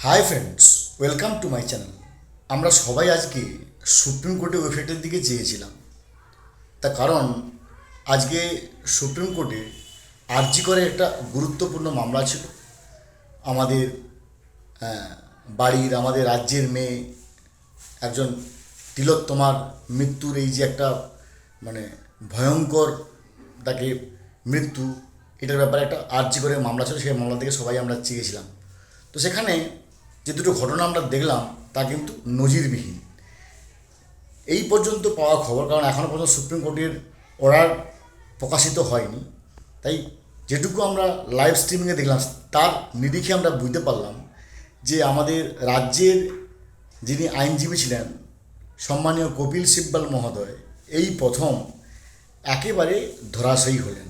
Hi friends welcome to my channel আমরা সবাই আজকে সুপ্রিম কোর্টের ওয়েবসাইটের দিকে চেয়েছিলাম তার কারণ আজকে সুপ্রিম কোর্টে আর্জি করে একটা গুরুত্বপূর্ণ মামলা ছিল। আমাদের আহ, বাড়ির আমাদের রাজ্যের মেয়ে একজন তিলোত্তমার মৃত্যুর এই যে একটা মানে ভয়ঙ্কর তাকে মৃত্যু এটার ব্যাপারে একটা আর্জি করে মামলা ছিল। সেই মামলা থেকে সবাই আমরা চেয়েছিলাম। তো সেখানে যে দুটো ঘটনা আমরা দেখলাম, তা কিন্তু নজিরবিহীন। এই পর্যন্ত পাওয়া খবর, কারণ এখনও পর্যন্ত সুপ্রিম কোর্টের অর্ডার প্রকাশিত হয়নি। তাই যেটুকু আমরা লাইভ স্ট্রিমিংয়ে দেখলাম, তার নিরিখে আমরা বুঝতে পারলাম যে আমাদের রাজ্যের যিনি আইনজীবী ছিলেন, সম্মানীয় কপিল সিব্বাল মহোদয়, এই প্রথম একেবারে ধরাশয়ী হলেন।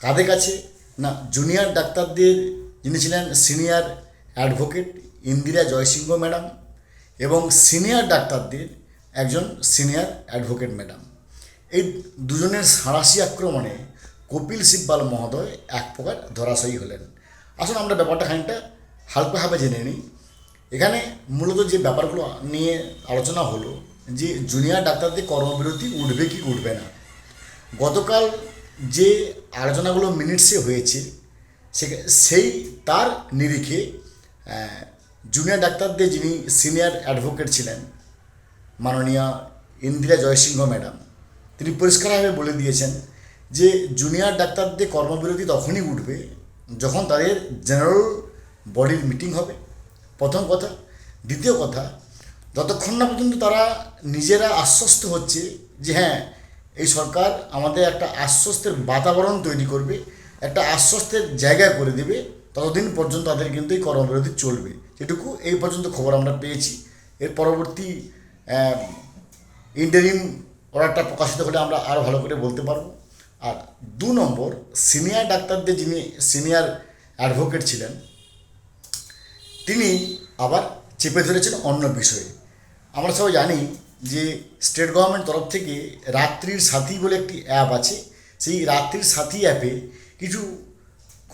কাদের কাছে না, জুনিয়র ডাক্তারদের যিনি ছিলেন, senior advocate Indira Jaising madam এবং সিনিয়র ডাক্তারদের একজন সিনিয়র অ্যাডভোকেট ম্যাডাম। এই দুজনের সাঁড়াশি আক্রমণে কপিল সিব্বাল মহোদয় এক প্রকার ধরাশয়ী হলেন। আসুন আমরা ব্যাপারটা খানিকটা হালকাভাবে জেনে নিই। এখানে মূলত যে ব্যাপারগুলো নিয়ে আলোচনা হলো যে জুনিয়র ডাক্তারদের কর্মবিরতি উঠবে কি উঠবে না। গতকাল যে আলোচনাগুলো মিনিটসে হয়েছে, সে সেই তার নিরিখে জুনিয়র ডাক্তারদের যিনি সিনিয়র অ্যাডভোকেট ছিলেন, মাননীয়া ইন্দিরা জয়সিংহ ম্যাডাম, তিনি পরিষ্কারভাবে বলে দিয়েছেন যে জুনিয়র ডাক্তারদের কর্মবিরতি তখনই উঠবে যখন তাদের জেনারেল বডির মিটিং হবে। প্রথম কথা। দ্বিতীয় কথা, যতক্ষণ না পর্যন্ত তারা নিজেরা আশ্বস্ত হচ্ছে যে হ্যাঁ এই সরকার আমাদের একটা আশ্বস্তের বাতাবরণ তৈরি করবে, একটা আশ্বস্তের জায়গা করে দেবে ততদিন পর্যন্ত তাদের কিন্তু এই কর্মবিরতি চলবে। যেটুকু এই পর্যন্ত খবর আমরা পেয়েছি। এর পরবর্তী ইন্টারিম অর্ডারটা প্রকাশিত হলে আমরা আরও ভালো করে বলতে পারব। আর দু নম্বর সিনিয়র ডাক্তারদের যিনি সিনিয়র অ্যাডভোকেট ছিলেন, তিনি আবার চেপে ধরেছেন অন্য বিষয়ে। আমরা সবাই জানি যে স্টেট গভর্নমেন্ট তরফ থেকে রাত্রির সাথী বলে একটি অ্যাপ আছে। সেই রাত্রির সাথী অ্যাপে কিছু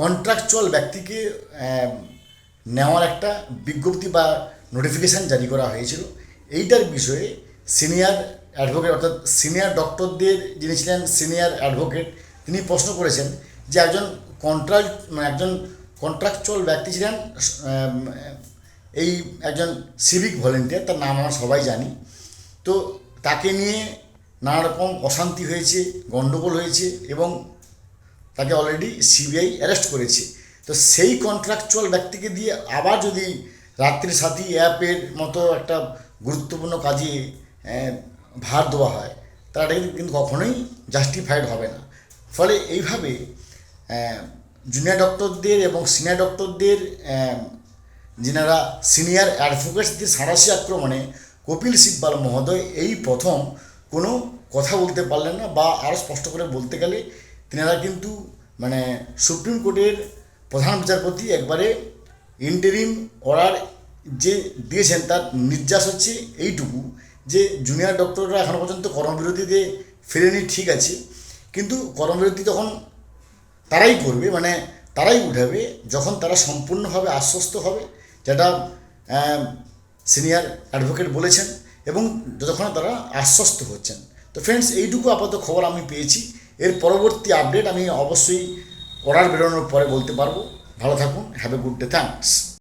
কন্ট্রাকচুয়াল ব্যক্তিকে নেওয়ার একটা বিজ্ঞপ্তি বা নোটিফিকেশান জারি করা হয়েছিল। এইটার বিষয়ে সিনিয়র অ্যাডভোকেট অর্থাৎ সিনিয়র ডক্টরদের যিনি ছিলেন সিনিয়র অ্যাডভোকেট তিনি প্রশ্ন করেছেন যে একজন কন্ট্রাক্ট মানে একজন কন্ট্রাকচুয়াল ব্যক্তি ছিলেন এই একজন সিভিক ভলেন্টিয়ার তার নাম আমরা সবাই জানি। তো তাকে নিয়ে নানা রকম অশান্তি হয়েছে গণ্ডগোল হয়েছে এবং তাকে অলরেডি সিবিআই অ্যারেস্ট করেছে। তো সেই কন্ট্রাকচুয়াল ব্যক্তিকে দিয়ে আবার যদি রাত্রি সাথী অ্যাপের মতো একটা গুরুত্বপূর্ণ কাজে ভার দেওয়া হয় তারা কিন্তু কখনোই জাস্টিফাইড হবে না। ফলে এইভাবে জুনিয়র ডক্টরদের এবং সিনিয়র ডক্টরদের যিনারা সিনিয়র অ্যাডভোকেটসদের সাঁড়াশি আক্রমণে কপিল সিব্বাল মহোদয় এই প্রথম কোনো কথা বলতে পারলেন না বা আরও স্পষ্ট করে বলতে গেলে তিনারা কিন্তু মানে সুপ্রিম কোর্টের প্রধান বিচারপতি একবারে ইন্টারিম অর্ডার যে দিয়েছেন তার নির্যাস হচ্ছে এইটুকু, যে জুনিয়র ডক্টররা এখনও পর্যন্ত কর্মবিরতিতে ফেরেনি, ঠিক আছে। কিন্তু কর্মবিরতি তখন তারাই করবে মানে তারাই উঠাবে, যখন তারা সম্পূর্ণভাবে আশ্বস্ত হবে, যেটা সিনিয়র অ্যাডভোকেট বলেছেন, এবং যতক্ষণ তারা আশ্বস্ত হচ্ছেন। তো ফ্রেন্ডস এইটুকু আপাতত খবর আমি পেয়েছি। এর পরবর্তী আপডেট আমি অবশ্যই অর্ডার বেরোনোর পরে বলতে পারব। ভালো থাকুন have a good day thanks